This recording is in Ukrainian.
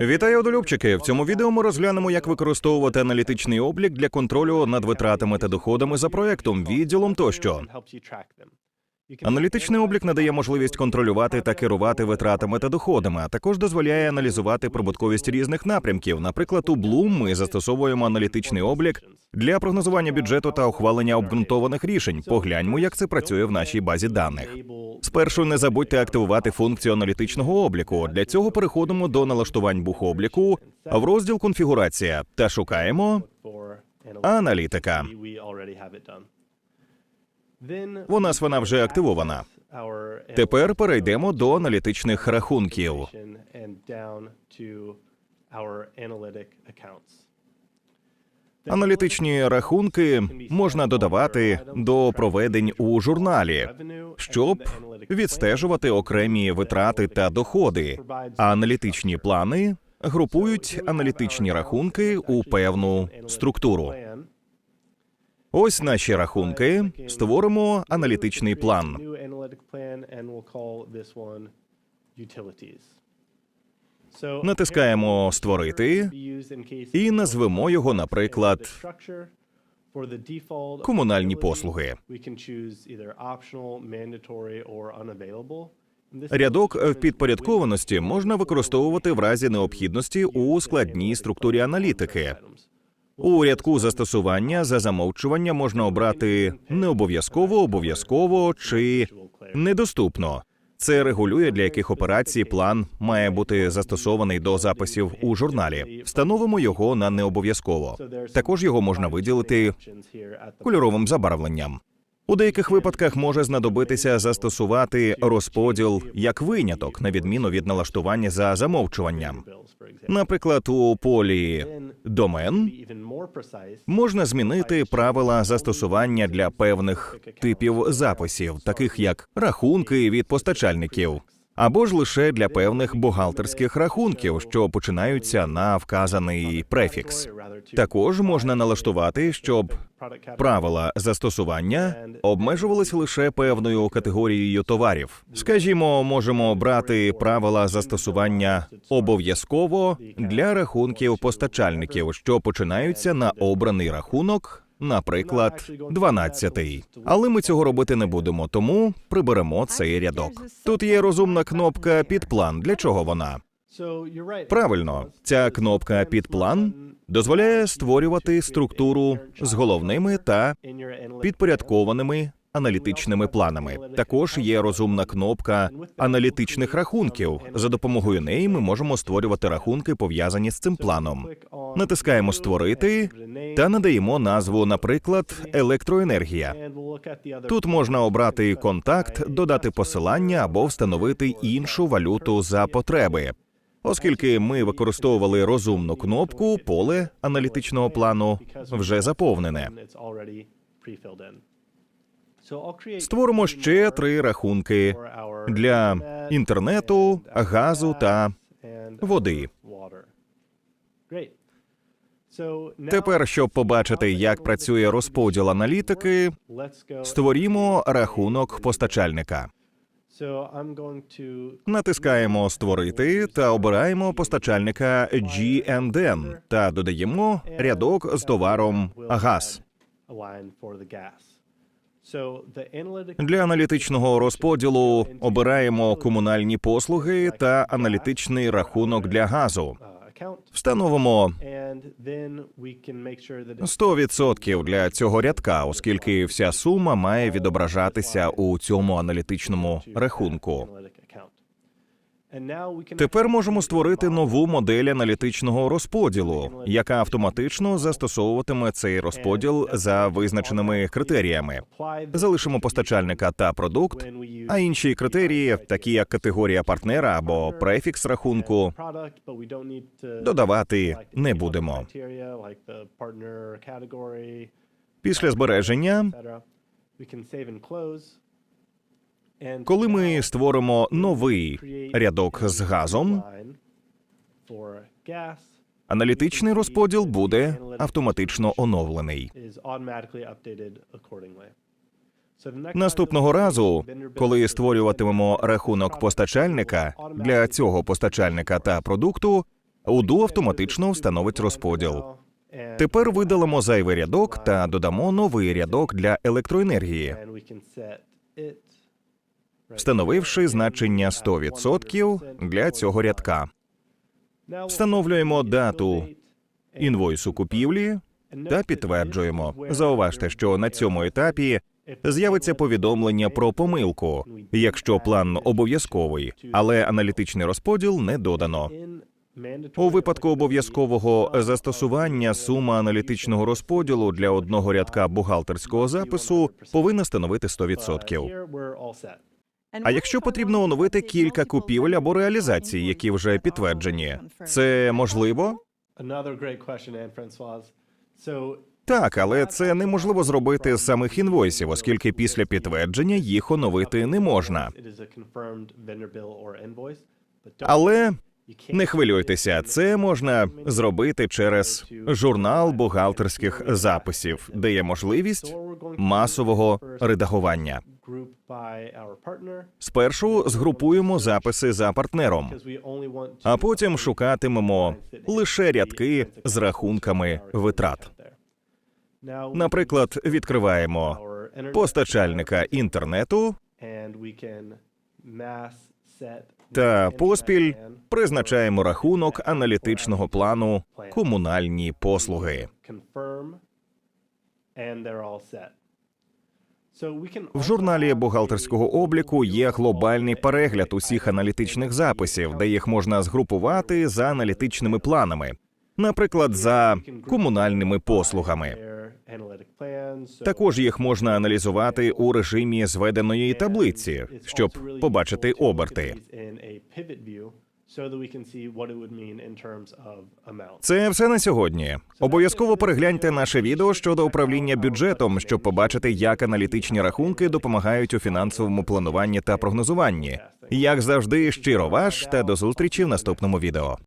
Вітаю, одолюбчики! В цьому відео ми розглянемо, як використовувати аналітичний облік для контролю над витратами та доходами за проектом, відділом тощо. Аналітичний облік надає можливість контролювати та керувати витратами та доходами, а також дозволяє аналізувати прибутковість різних напрямків. Наприклад, у Bloom ми застосовуємо аналітичний облік для прогнозування бюджету та ухвалення обґрунтованих рішень. Погляньмо, як це працює в нашій базі даних. Спершу не забудьте активувати функцію аналітичного обліку. Для цього переходимо до налаштувань бухобліку в розділ конфігурація та шукаємо аналітика. У нас вона вже активована. Тепер перейдемо до аналітичних рахунків. Аналітичні рахунки можна додавати до проведень у журналі, щоб відстежувати окремі витрати та доходи. А аналітичні плани групують аналітичні рахунки у певну структуру. Ось наші рахунки. Створимо аналітичний план. Натискаємо Створити і назвемо його, наприклад, комунальні послуги. Рядок в підпорядкованості можна використовувати в разі необхідності у складній структурі аналітики. У рядку застосування за замовчування можна обрати не обов'язково, обов'язково чи недоступно. Це регулює, для яких операцій план має бути застосований до записів у журналі. Встановимо його на необов'язково. Також його можна виділити кольоровим забарвленням. У деяких випадках може знадобитися застосувати розподіл як виняток, на відміну від налаштування за замовчуванням. Наприклад, у полі домен можна змінити правила застосування для певних типів записів, таких як рахунки від постачальників, або ж лише для певних бухгалтерських рахунків, що починаються на вказаний префікс. Також можна налаштувати, щоб правила застосування обмежувались лише певною категорією товарів. Скажімо, можемо обрати правила застосування обов'язково для рахунків постачальників, що починаються на обраний рахунок. Наприклад, 12-й. Але ми цього робити не будемо, тому приберемо цей рядок. Тут є розумна кнопка під план. Для чого вона? Правильно, ця кнопка під план дозволяє створювати структуру з головними та підпорядкованими аналітичними планами. Також є розумна кнопка аналітичних рахунків. За допомогою неї ми можемо створювати рахунки, пов'язані з цим планом. Натискаємо Створити та надаємо назву, наприклад, електроенергія. Тут можна обрати контакт, додати посилання або встановити іншу валюту за потреби. Оскільки ми використовували розумну кнопку, поле аналітичного плану вже заповнене. Створимо ще три рахунки для інтернету, газу та води. Тепер, щоб побачити, як працює розподіл аналітики, створімо рахунок постачальника. Натискаємо Створити та обираємо постачальника GNDN та додаємо рядок з товаром газ. Для аналітичного розподілу обираємо комунальні послуги та аналітичний рахунок для газу. Встановимо 100% для цього рядка, оскільки вся сума має відображатися у цьому аналітичному рахунку. Тепер можемо створити нову модель аналітичного розподілу, яка автоматично застосовуватиме цей розподіл за визначеними критеріями. Залишимо постачальника та продукт, а інші критерії, такі як категорія партнера або префікс рахунку, додавати не будемо. Після збереження коли ми створимо новий рядок з газом, аналітичний розподіл буде автоматично оновлений. Наступного разу, коли створюватимемо рахунок постачальника для цього постачальника та продукту, Udo автоматично встановить розподіл. Тепер видалимо зайвий рядок та додамо новий рядок для електроенергії, встановивши значення 100% для цього рядка. Встановлюємо дату інвойсу купівлі та підтверджуємо. Зауважте, що на цьому етапі з'явиться повідомлення про помилку, якщо план обов'язковий, але аналітичний розподіл не додано. У випадку обов'язкового застосування сума аналітичного розподілу для одного рядка бухгалтерського запису повинна становити 100%. А якщо потрібно оновити кілька купівель або реалізацій, які вже підтверджені, це можливо? Так, але це неможливо зробити з самих інвойсів, оскільки після підтвердження їх оновити не можна. Але не хвилюйтеся, це можна зробити через журнал бухгалтерських записів, де є можливість масового редагування. Спершу згрупуємо записи за партнером, а потім шукатимемо лише рядки з рахунками витрат. Наприклад, відкриваємо постачальника інтернету та поспіль призначаємо рахунок аналітичного плану комунальні послуги. В журналі бухгалтерського обліку є глобальний перегляд усіх аналітичних записів, де їх можна згрупувати за аналітичними планами, наприклад, за комунальними послугами. Також їх можна аналізувати у режимі зведеної таблиці, щоб побачити оберти. Це все на сьогодні. Обов'язково перегляньте наше відео щодо управління бюджетом, щоб побачити, як аналітичні рахунки допомагають у фінансовому плануванні та прогнозуванні. Як завжди, щиро ваш та до зустрічі в наступному відео.